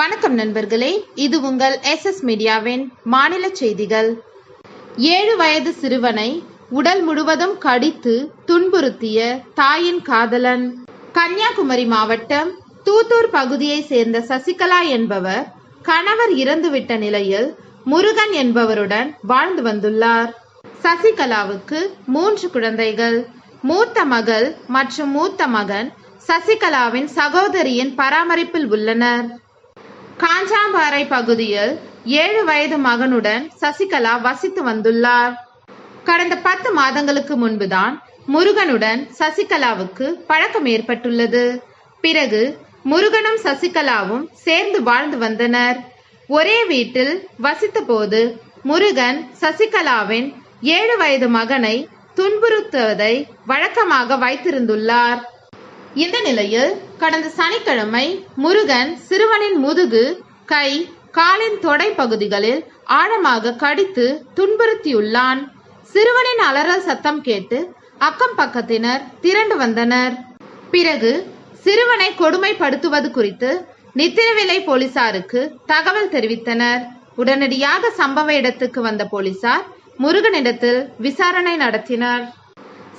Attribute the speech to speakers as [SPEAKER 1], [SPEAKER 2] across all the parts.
[SPEAKER 1] வணக்கம் நண்பர்களே இது உங்கள் எஸ் எஸ் மீடியாவின் மாநில செய்திகள். ஏழு வயது சிறுவனை உடல் முழுவதும் கடித்து துன்புறுத்திய தாயின் காதலன். கன்னியாகுமரி மாவட்டம் தூத்தூர் பகுதியை சேர்ந்த சசிகலா என்பவர் கணவர் இறந்துவிட்ட நிலையில் முருகன் என்பவருடன் வாழ்ந்து வந்துள்ளார். சசிகலாவுக்கு மூன்று குழந்தைகள். மூத்த மகள் மற்றும் மூத்த மகன் சசிகலாவின் சகோதரியின் பராமரிப்பில் உள்ளனர். காஞ்சாம்பாறை பகுதியில் ஏழு வயது மகனுடன் சசிகலா வசித்து வந்துள்ளார். கடந்த பத்து மாதங்களுக்கு முன்புதான் முருகனுடன் சசிகலாவுக்கு பழக்கம் ஏற்பட்டுள்ளது. பிறகு முருகனும் சசிகலாவும் சேர்ந்து வாழ்ந்து வந்தனர். ஒரே வீட்டில் வசித்த போது முருகன் சசிகலாவின் ஏழு வயது மகனை துன்புறுத்துவதை வழக்கமாக வைத்திருந்துள்ளார். இந்த நிலையில் கடந்த சனிக்கிழமை முருகன் சிறுவனின் முதுகு கை காலின் தொடை பகுதிகளில் ஆழமாக கடித்து துன்புறுத்தியுள்ளான். சிறுவனின் அலறல் சத்தம் கேட்டு அக்கம் பக்கத்தினர் திரண்டு வந்தனர். பிறகு சிறுவனை கொடுமைப்படுத்துவது குறித்து நித்திரவிலை போலீசாருக்கு தகவல் தெரிவித்தனர். உடனடியாக சம்பவ இடத்துக்கு வந்த போலீசார் முருகனிடத்தில் விசாரணை நடத்தினர்.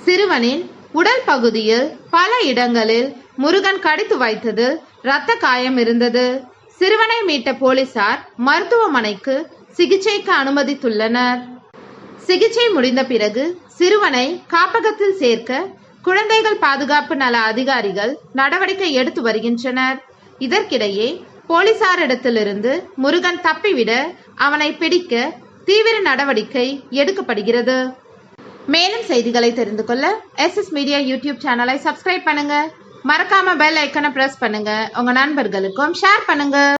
[SPEAKER 1] சிறுவனின் உடல் பகுதியில் பல இடங்களில் முருகன் கடித்து வைத்தது இரத்த காயம் இருந்தது. சிறுவனை மீட்ட போலீசார் மருத்துவமனைக்கு சிகிச்சைக்கு அனுமதித்துள்ளனர். சிகிச்சை முடிந்த பிறகு சிறுவனை காப்பகத்தில் சேர்க்க குழந்தைகள் பாதுகாப்பு நல அதிகாரிகள் நடவடிக்கை எடுத்து வருகின்றனர். இதற்கிடையே போலீசாரிடத்திலிருந்து முருகன் தப்பிவிட அவனை பிடிக்க தீவிர நடவடிக்கை எடுக்கப்படுகிறது. மேலும் செய்திகளை தெரிந்து கொள்ள எஸ் எஸ் மீடியா யூடியூப் சேனலை சப்ஸ்கிரைப் பண்ணுங்க. மறக்காம பெல் ஐக்கனை பிரஸ் பண்ணுங்க. உங்க நண்பர்களுக்கும் ஷேர் பண்ணுங்க.